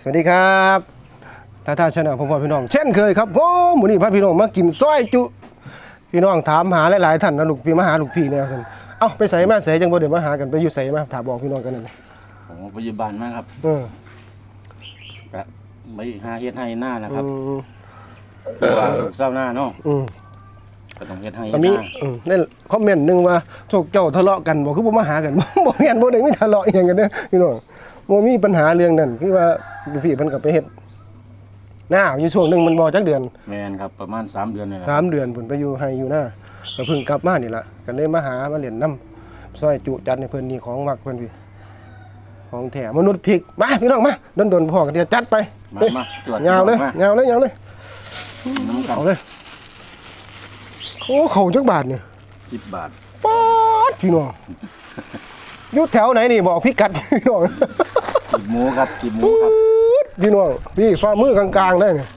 สวัสดีครับท่าท่าชนะพ่อพ่อพี่น้อง เช่นเคยครับผมวันนี้พาพี่น้องมากินซอยจุ พี่น้องถามหาหลายๆท่านนะลูกพี่มาหาลูกพี่เนี่ยท่านเอ้าไปใส่มาใส่จังบ่เดี๋ยวมาหากันไปอยู่ใส่มาถามบอกพี่น้องกันนั่นน่ะผมปัจจุบันมากครับเออก็ไปหาเฮ็ดให้หน้านะคอืรับมคือว่าลูกเศร้าหน้าเนาะอืม ก็ต้องเฮ็ดให้ก็หมีน้าอืมนั่นคอมเมนต์หนึงว่าพวกเจ้าทะเลาะกันบ่คือบ่มาหากัน บ่แม่นบ่ได้มีทะเลาะอหยังกันเด้อพี่น้อง บ่มีปัญหาเรื่องนั้นคือว่าลูกพี่เพิ่นก็ไปเฮ็ดหน้าอยู่ช่วงหนึงมันบ่จักเดือนแมนครับประมาณ3เดือนนี่แหละสามเดือนผลไปอยู่ให้อยู่หน้าก็เพิ่งกลับมานี่ละกันเลยมาหามาเรียนน้ำซอยจุจัดในเพิ่นนี่ของมักเพิ่นพี่ของแถมนุษย์พริกมาพี่น้องมาดนดนๆพ่อกันเดียวจัดไปมาเฮ้ยมาจวดยาวเลยมายาวเลยยาวเลยน้ำกัเอาเลยโอ้เขาจักบาทเนี่ยสิบบาทป๊าดพี่น้องอยู่แถวไหนนี่บอกพี่กัดพี่น้อง กิบหมูครับกิบหมูป๊ครับดพี่น้องพี่ฝ่ามือกลางๆได้เนี่ย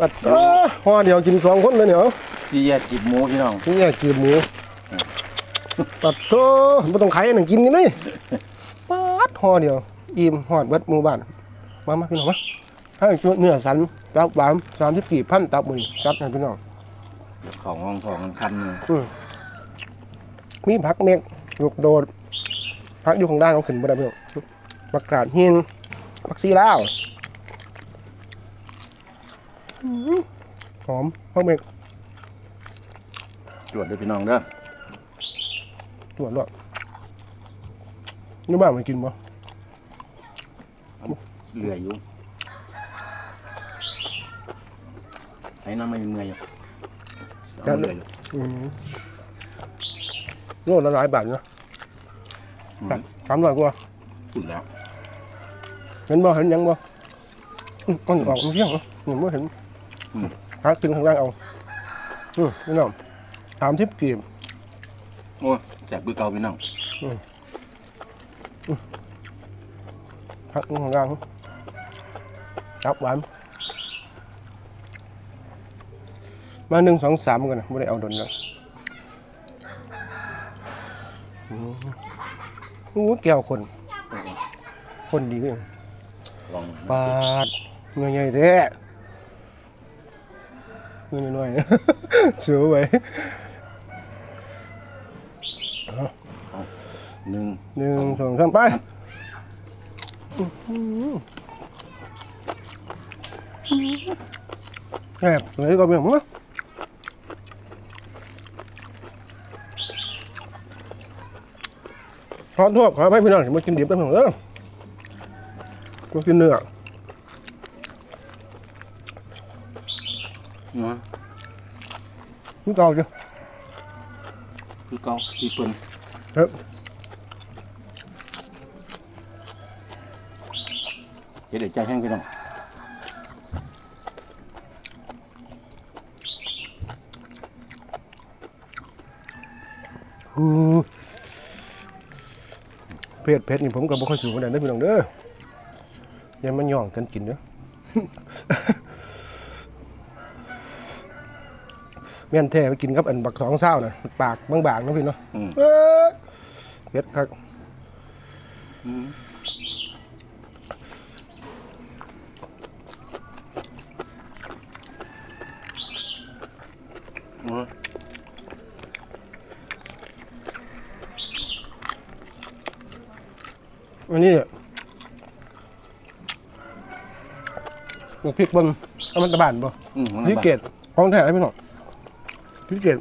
ปัดเอ้อห่อเดียวกินสองคนเลยเนี่ยเอาที่แยกกิบหมูพี่น้องนี่ไงกีบหมูปัดโตไม่ต้องขายอันหนึ่งกินกันเลยปัดห่อเดียว อิ่มหอดเบิดหมู่บ้านมามาพี่น้องมาให้จุเนื้อสันตับหวานสามสิบกี่พันตับมือจับให้พี่น้องเดี๋ยวของห้องทองมันคันอยู่อืมมีผักเมกลูกโดดผักอยู่ข้างล่างเขาขึ้นบ่ได้พี่น้อง ผักกาดหินผักซีลาวอื้อหือหอมผักเมกจวดเด้อพี่น้องเด้อตัวรอดนี่บ้านมันกินบ่เหลืออยู่ให้น้ำมันเมื่อยอยู่เอาเหลืออยู่อืมโลละหลายบาทนะอืมสามร้อยกว่า สุดแล้ว เห็นบ่เห็นหยังบ่อืมมันออกมันเที่ยงเหรอเห็นบ่เห็นอืมหาตึงข้างล่างเอาอืมพี่น้องสามทิพกีบโอ้ยแจกปือเก่าพี่น้องหักข้างล่างจับหวานมาหนึ่งสองสามกันนะไม่ได้เอาดนแล้วอืมโอ้แก้วคน คนดีขึ้น ลองปาดเงยใหญ่ๆแท้เงินน้อยๆเสือไว้หนึ่งหนึ่งสองสามไปแอบเลยก็เบี่ยงมั้งขอโทษขอให้พี่น้องที่มากินดิบไปหน่อยเด้อ มากินเนื้อเนาะนี่เก่าจ้ะคือเก่าที่เปิ้นครับเฮ็ดให้ใจแห้งพี่น้องอู้เผ็ดเผ็ดนี่ผมก็บ่ค่อยสูงขนาดนั้นพี่น้องเด้ออ ยังมันย่องกันกินเด้อแม่นแท้ไปกินกับอันบักสองเศร้าน่ะปากบางๆเนาะพี่เนาะอืม เอ้อเผ็ดครับอืมโอ้ยอันนี้เนี่ย บักพริกบนเอามันตะบานบ่อืมของนี่น้ำเกตของแท้เลยพี่น้องนี่เกต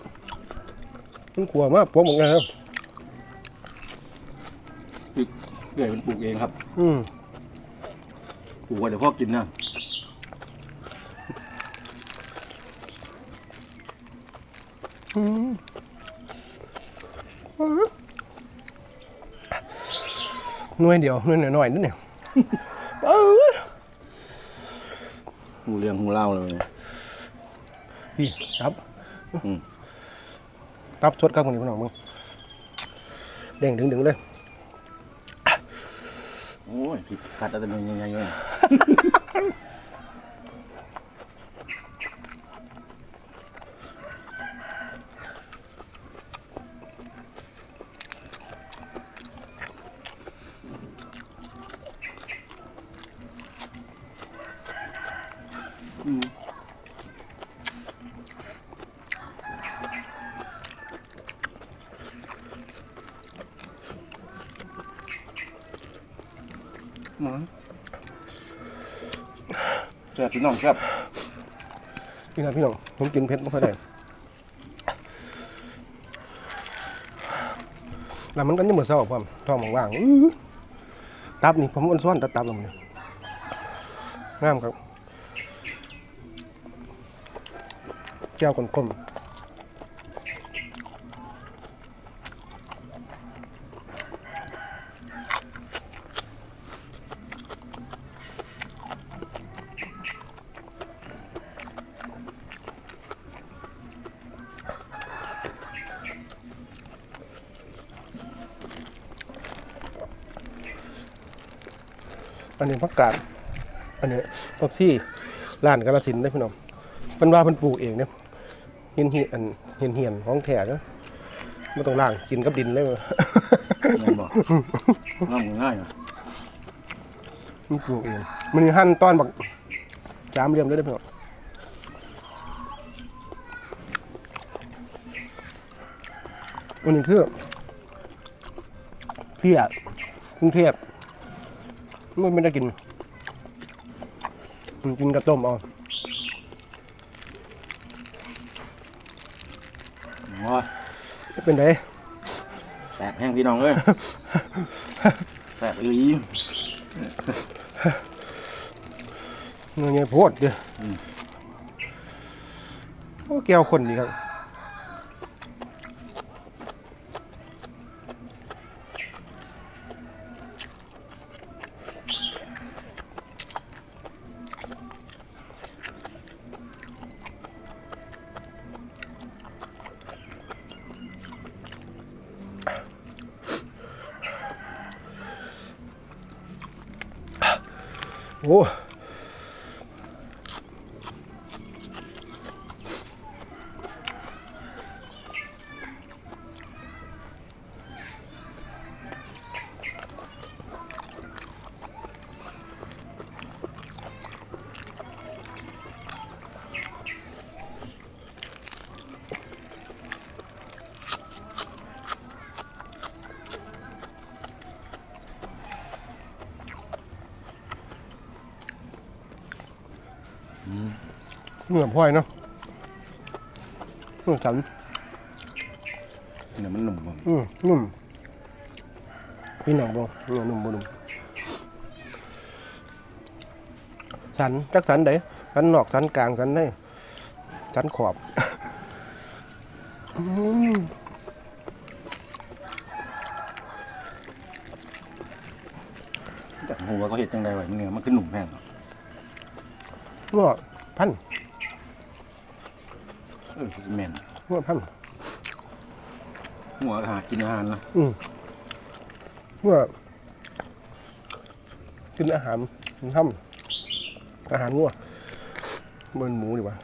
มันขัวมากผมบอกไงครับเรื่อยเป็นปลูกเองครับอืมปลูกไว้เดี๋ยวพ่อกินนะอืมหน่วยเดียวหน่วยหน่อยๆนิดเดียวเอ้ย หูเลี้ยงหูเล่าเลยพี่ครับอืมตับสดครับคนนี้พี่น้องมึงเด้งดึงๆเลย โอ้ยผิดกัดอะไรเป็นยังไงเนี่ย แซ่บพี่น้องแซ่บพี่น้องพี่น้องผมกินเผ็ดไม่ค่อยได้แล้วมันก็ยังเหมือนเศร้าความท้องว่างๆอื้อตับนี่ผมอ้วนซ้อนตับตับลงเนี่ยงามครับแก้วกลมๆ อันนี้ผักกาดอันนี้ผักที่ร้านกาลสินธุ์ได้อพี่น้องมันว่าเพิ่นปลูกเองเนี่ยเฮียนเฮียนอันเฮียนเฮียนของแท้เนาะไม่ต้องล่างกินกับดินเลยเว้ยแม่นบอกง่ายง่ายอะมันปลูกเองมันมีหั่นตอนบักจามเรียมเลยได้อพี่น้องอันนี้คือเพียกรุงเทพ มันไม่ได้กินมันกินกระต้มเอาโอ้ยเป็นไงแสบแห้งพี่น้องเอ้ยแสบอีหลีเงี้ยโพดเดียวอืมโอ้แก้วคนดีครับ โเหงื่อพลอยเนาะเหงื่อสันเดี๋ยวมันหนุ่มบ่อืมนุ่มพี่หนังบ่เหงื่อนุ่มบ่นุ่มสันจักสันไดสันนอกสันกลางสันในสันขอบอืมจากหัวเขาเห็ดจังไดไว้มันเนี่ยมันขึ้นหนุ่มแห้ง หัวพันเออแม่นงวพันหัวหากินอาหารนะอืมงวกินอาหารทำอาหารหัวมันหมูดีกว่า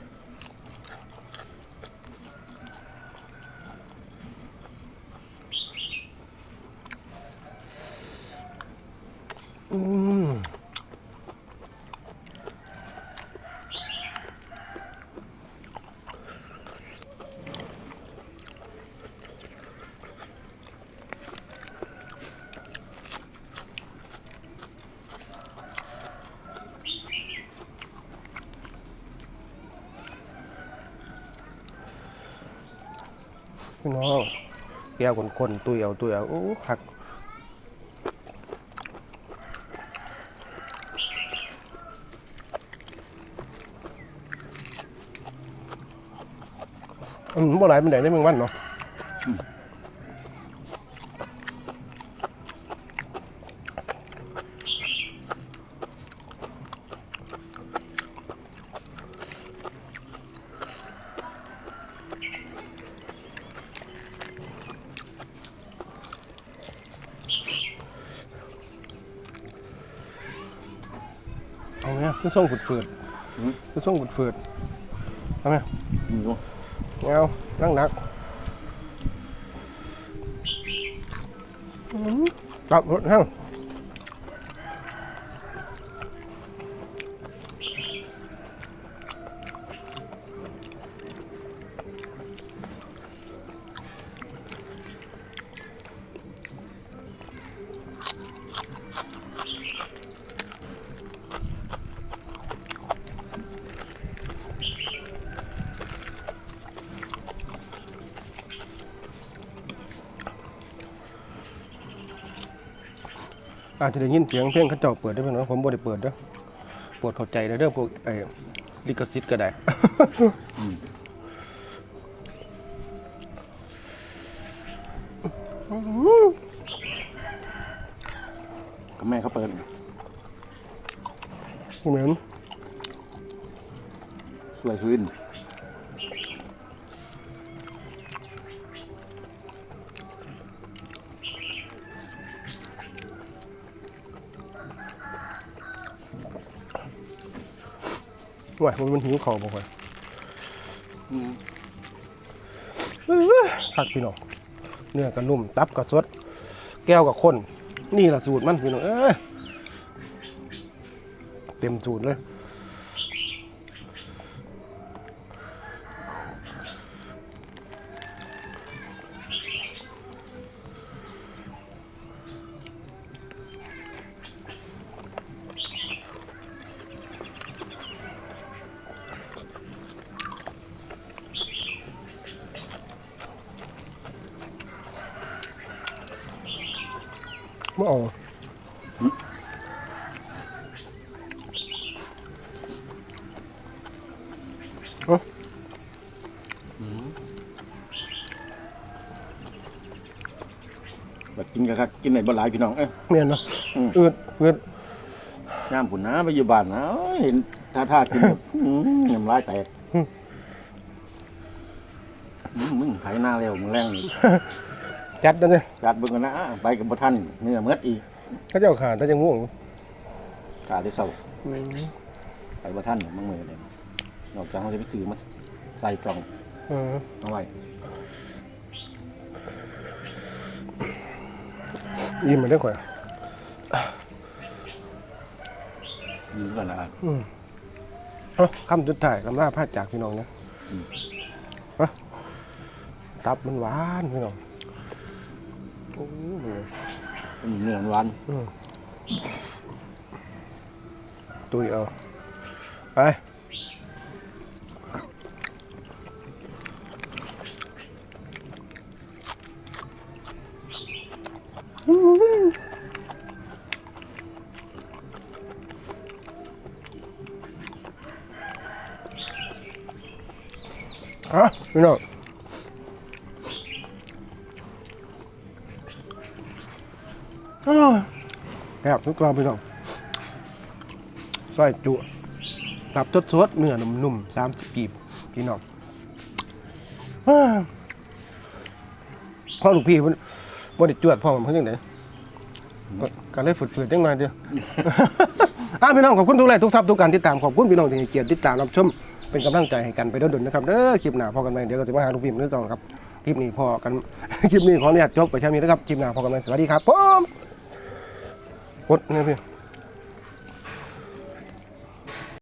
พี่น้องแก้วคนๆตุยเอาตุยเอาโอ้หักอืมบ่หลายเป็นไหนได้เมืองวันเนาะ คือส่งฝุดฝืดๆคือส่งฝุดฝืดๆเอาไหมมีอยู่เงานั่งหนักอืมตับรถห้าง อาจจะได้ยินเสียงเพลงเขาเจ้าเปิดได้เพิ่นว่าผมบ่ได้เปิดเด้อโปวดเข้าใจเด้อเด้อพวกไอ้ลิขสิทธิ์ก็ได้ ก็แม่เขาเปิด เหมือนสวยชื่น ว่ามันมันหิวคอบ่ค่อยอืมผักพี่น้องเนื้อก็นุ่ม ตับก็สด แก้วก็ข้น นี่ล่ะสูตรมันพี่น้องเอ้ยเต็มสูตรเลย ไม่เอาเอาแบบกินกันครับกินในบ่หลายพี่น้องเอ้ย เมียนเนาะอืม อืดอืดย่ามผุนนะไปอยู่บ้านนะเอ้ยเห็นท่าท่ากินแบบ อืมน้ำลายแตกอืมมึงไถหน้าเร็วมึงแรงนี่ จัดนั่นเลยจัดเบิ่งกันนะไปกับบ่ทันเนื้อเมือดอีกเขาเจ้าขาดถ้าจะง่วงกาได้เศร้าไปบ่ทันมึงมือเลยนอกจากเขาจะไปซื้อมาใส่กล่องเออเอาไว้ยิ้มมันได้ข่อยยืมกันนะอืมเอาคำสุดท้ายลำลาพาจากพี่น้องนะเอาตับมันหวานพี่น้อง โอ้ยเป็นเนื้อหวานอืมตุยเอาไปอะพี่น้อง ทุกกรอบพี่น้องซอยจุตับสดๆเนื้อนุ่มๆสามสิบกีบพี่น้องพ่อลูกพี่เพิ่นบ่ได้จวดพ่อผมเพิ่นจังไดก็ก็เลยฝืดๆจังหน่อยเดียวอะพี่น้องขอบคุณทุกไลค์ทุกทับทุกการติดตามขอบคุณพี่น้องที่ให้เกียรติติดตามรับชมเป็นกำลังใจให้กันไปด้วนๆนะครับเด้อคลิปหน้าพอกันใหมเดี๋ยวก็จะมาหาลูกพี่เหมือนเก่าครับคลิปนี้พอกันคลิปนี้ขออนุญาตจบไปแค่นี้นะครับคลิปหน้าพอกันใหมสวัสดีครับผม ดเนี่ยพี่